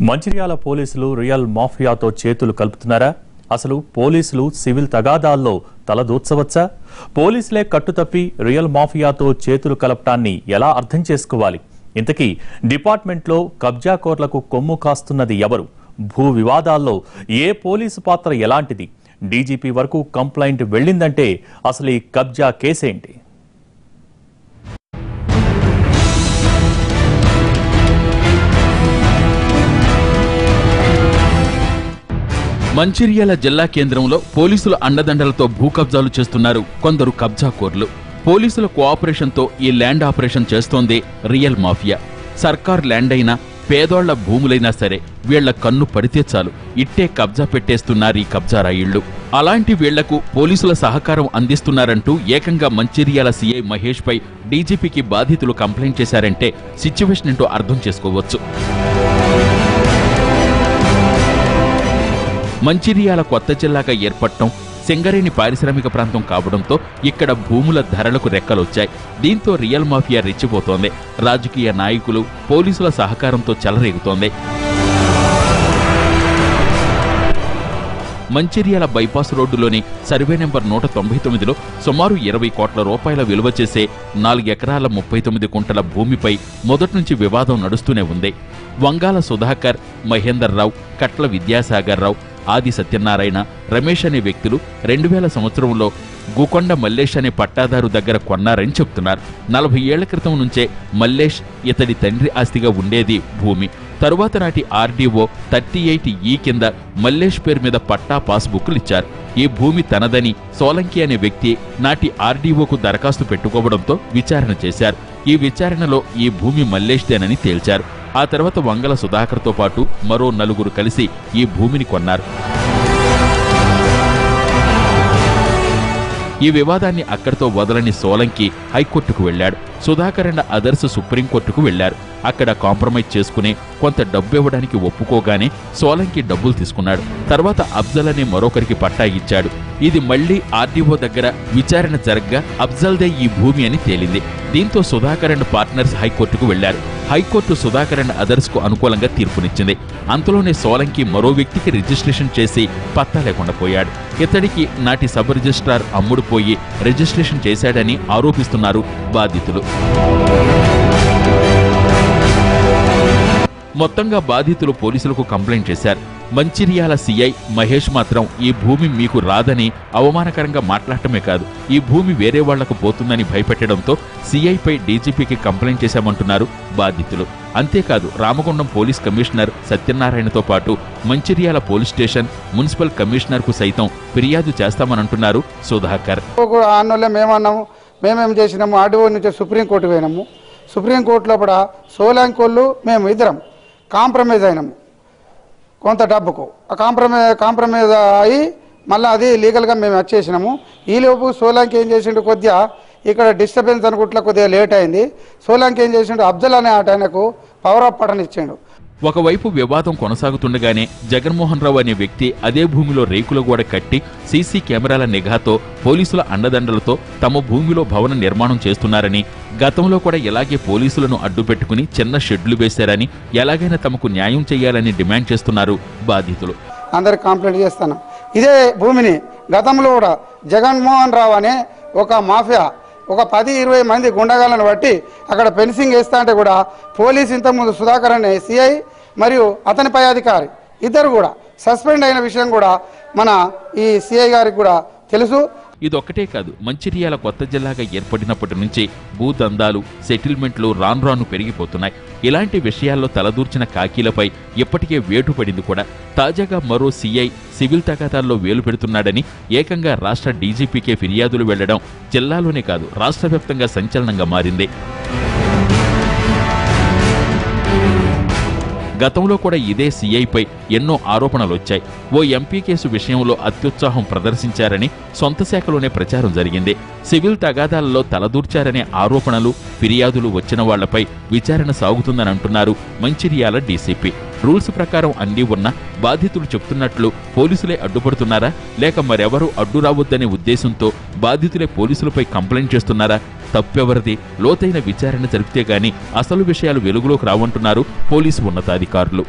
మంచిర్యాల పోలీసులు రియల్ మాఫియాతో చేతులు కలుపుతున్నారా? అసలు పోలీసులు సివిల్ తగాదాల్లో తలదూర్చవచ్చా పోలీసులే కట్టుతప్పి రియల్ మాఫియాతో చేతులు కలపటాన్ని ఎలా అర్థం చేసుకోవాలి? ఇంతకీ డిపార్ట్మెంట్లో కబ్జాకోర్లకు కొమ్ము కాస్తున్నది ఎవరు? భూ వివాదాల్లో ఏ పోలీసు పాత్ర ఎలాంటిది? డీజీపీ వరకు కంప్లైంట్ వెళ్ళిందంటే అసలు ఈ కబ్జా కేసేంటి? మంచిర్యాల జిల్లా కేంద్రంలో పోలీసుల అండదండలతో భూ కబ్జాలు చేస్తున్నారు కొందరు కబ్జాకోర్లు పోలీసుల కోఆపరేషన్తో ఈ ల్యాండ్ ఆపరేషన్ చేస్తోంది రియల్ మాఫియా. సర్కార్ ల్యాండ్ అయినా పేదోళ్ళ భూములైనా సరే వీళ్ళ కన్ను పడితే చాలు. ఇట్టే కబ్జా పెట్టేస్తున్నారు ఈ కబ్జారాయిళ్ళు అలాంటి వీళ్ళకు పోలీసుల సహకారం అందిస్తున్నారంటూ ఏకంగా మంచిర్యాల సీఐ మహేష్ పై డీజీపీకి బాధితులు కంప్లైంట్ చేశారంటే సిచ్యువేషన్ ఏంటో అర్థం చేసుకోవచ్చు. మంచిర్యాల కొత్త జిల్లాగా ఏర్పడటం సింగరేణి పారిశ్రామిక ప్రాంతం కావడంతో ఇక్కడ భూముల ధరలకు రెక్కలొచ్చాయి. దీంతో రియల్ మాఫియా రెచ్చిపోతోంది. రాజకీయ నాయకులు పోలీసుల సహకారంతో చెలరేగుతోంది. మంచిర్యాల బైపాస్ రోడ్డులోని సర్వే నెంబర్ నూట తొంభై తొమ్మిదిలో సుమారు ఇరవై కోట్ల రూపాయల విలువ చేసే నాలుగు ఎకరాల ముప్పై తొమ్మిది కుంటల భూమిపై మొదటి నుంచి వివాదం నడుస్తూనే ఉంది. వంగాల సుధాకర్ మహేందర్ రావు కట్ల విద్యాసాగర్ రావు ఆది సత్యనారాయణ రమేష్ అనే వ్యక్తులు రెండు వేల సంవత్సరంలో గుకొండ మల్లేష్ అనే పట్టాదారు దగ్గర కొన్నారని చెప్తున్నారు. నలభై ఏళ్ళ క్రితం నుంచే మల్లేష్ ఇతడి తండ్రి ఆస్తిగా ఉండేది భూమి. తరువాత నాటి ఆర్డీఓ థర్టీ ఎయిట్ ఈ కింద మల్లేష్ పేరు మీద పట్టా పాస్బుక్లు ఇచ్చారు. ఈ భూమి తనదని సోలంకి అనే వ్యక్తి నాటి ఆర్డీఓకు దరఖాస్తు పెట్టుకోవడంతో విచారణ చేశారు. ఈ విచారణలో ఈ భూమి మల్లేష్దేనని తేల్చారు. ఆ తర్వాత వంగల సుధాకర్తో పాటు మరో నలుగురు కలిసి ఈ భూమిని కొన్నారు. ఈ వివాదాన్ని అక్కడితో వదలని సోలంకి హైకోర్టుకు వెళ్ళాడు సుధాకర్ అండ్ అదర్స్ సుప్రీంకోర్టుకు వెళ్ళారు అక్కడ కాంప్రమైజ్ చేసుకుని కొంత డబ్బు ఇవ్వడానికి ఒప్పుకోగానే సోలంకి డబ్బులు తీసుకున్నాడు. తర్వాత అఫ్జల్ అనే మరొకరికి పట్టా ఇచ్చాడు. ఇది మళ్ళీ ఆర్డీఓ దగ్గర విచారణ జరగ్గా అఫ్జల్దే ఈ భూమి అని తేలింది. దీంతో సుధాకర్ అండ్ పార్ట్నర్స్ హైకోర్టుకు వెళ్ళారు హైకోర్టు సుధాకర్ అండ్ అదర్స్కు అనుకూలంగా తీర్పునిచ్చింది. అంతలోనే సోలంకి మరో వ్యక్తికి రిజిస్ట్రేషన్ చేసి పత్తా లేకుండా పోయాడు. ఇతడికి నాటి సబ్ రిజిస్ట్రార్ అమ్ముడు పోయి రిజిస్ట్రేషన్ చేశాడని ఆరోపిస్తున్నారు బాధితులు. మొత్తంగా బాధితులు పోలీసులకు కంప్లైంట్ చేశారు. మంచిర్యాల సీఐ మహేష్ మాత్రం ఈ భూమి మీకు రాదని అవమానకరంగా మాట్లాడటమే కాదు ఈ భూమి వేరే వాళ్ళకు పోతుందని భయపెట్టడంతో సీఐపై డీజీపీకి కంప్లైంట్ చేశామంటున్నారు బాధితులు. అంతేకాదు రామగుండం పోలీస్ కమిషనర్ సత్యనారాయణతో పాటు మంచిర్యాల పోలీస్ స్టేషన్ మున్సిపల్ కమిషనర్కు సైతం ఫిర్యాదు చేస్తామనంటున్నారు సుధాకర్. మేమన్నాము మేమేం చేసినాము ఆర్డీఓ నుంచి సుప్రీంకోర్టు పోయినాము. సుప్రీంకోర్టులో కూడా సోలాంకోళ్ళు మేము ఇద్దరం. కాంప్రమైజ్ అయినాము. కొంత డబ్బుకు. ఆ కాంప్రమైజ్ కాంప్రమైజ్ అయ్యి మళ్ళీ అది లీగల్గా మేము వచ్చేసినాము ఈలోపు సోలాంకి ఏం చేసిండు కొద్దిగా ఇక్కడ డిస్టర్బెన్స్ అనుకుంటా కొద్దిగా లేట్ అయింది. సోలాంకి ఏం చేసిండు? అబ్జల్ అనే ఆట ఆయనకు పవర్ ఆఫ్ పటన్ ఇచ్చిండు. ఒకవైపు వివాదం కొనసాగుతుండగానే జగన్మోహన్ రావు అనే వ్యక్తి అదే భూమిలో రేకుల గోడ కట్టి సీసీ కెమెరాల నిఘాతో పోలీసుల అండదండలతో తమ భూమిలో భవన నిర్మాణం చేస్తున్నారని గతంలో కూడా ఇలాగే పోలీసులను అడ్డుపెట్టుకుని చిన్న షెడ్లు వేశారని ఎలాగైనా తమకు న్యాయం చేయాలని డిమాండ్ చేస్తున్నారు బాధితులు. అందరికి కంప్లైంట్ చేస్తాను. ఇదే భూమిని గతంలో కూడా జగన్మోహన్ రావు అనే ఒక మాఫియా ఒక పది ఇరవై మంది గుండగాలను బట్టి అక్కడ ఫెన్సింగ్ వేస్తా అంటే కూడా పోలీస్ ఇంతకుముందు సుధాకర్ అనే సిఐ మరియు అతని పై అధికారి ఇద్దరు కూడా సస్పెండ్ అయిన విషయం కూడా మన ఈ సిఐ గారికి కూడా తెలుసు. ఇదొక్కటే కాదు మంచిర్యాల కొత్త జిల్లాగా ఏర్పడినప్పటి నుంచి భూదందాలు సెటిల్మెంట్లు రాను రాను పెరిగిపోతున్నాయి. ఇలాంటి విషయాల్లో తలదూర్చిన కాకీలపై ఇప్పటికే వేటు పడింది కూడా. తాజాగా మరో సీఐ సివిల్ తగాదాల్లో వేలు పెడుతున్నాడని ఏకంగా రాష్ట్ర డీజీపీకే ఫిర్యాదులు వెళ్ళడం జిల్లాలోనే కాదు రాష్ట్ర వ్యాప్తంగా సంచలనంగా మారింది. గతంలో కూడా ఇదే సీఐపై ఎన్నో ఆరోపణలు వచ్చాయి ఓ ఎంపీ కేసు విషయంలో అత్యుత్సాహం ప్రదర్శించారని సొంత శాఖలోనే ప్రచారం జరిగింది. సివిల్ తగాదాలలో తలదూర్చారనే ఆరోపణలు ఫిర్యాదులు వచ్చిన వాళ్ళపై విచారణ సాగుతుందని అంటున్నారు మంచిర్యాల డీసీపీ. రూల్స్ ప్రకారం అన్నీ ఉన్న బాధితులు చెప్తున్నట్లు పోలీసులే అడ్డుపడుతున్నారా? లేక మరెవరూ అడ్డు రావద్దనే ఉద్దేశంతో బాధితులే పోలీసులపై కంప్లైంట్ చేస్తున్నారా? తప్పెవరిది? లోతైన విచారణ జరిపితే గాని అసలు విషయాలు వెలుగులోకి రావంటున్నారు పోలీసు ఉన్నతాధికారులు.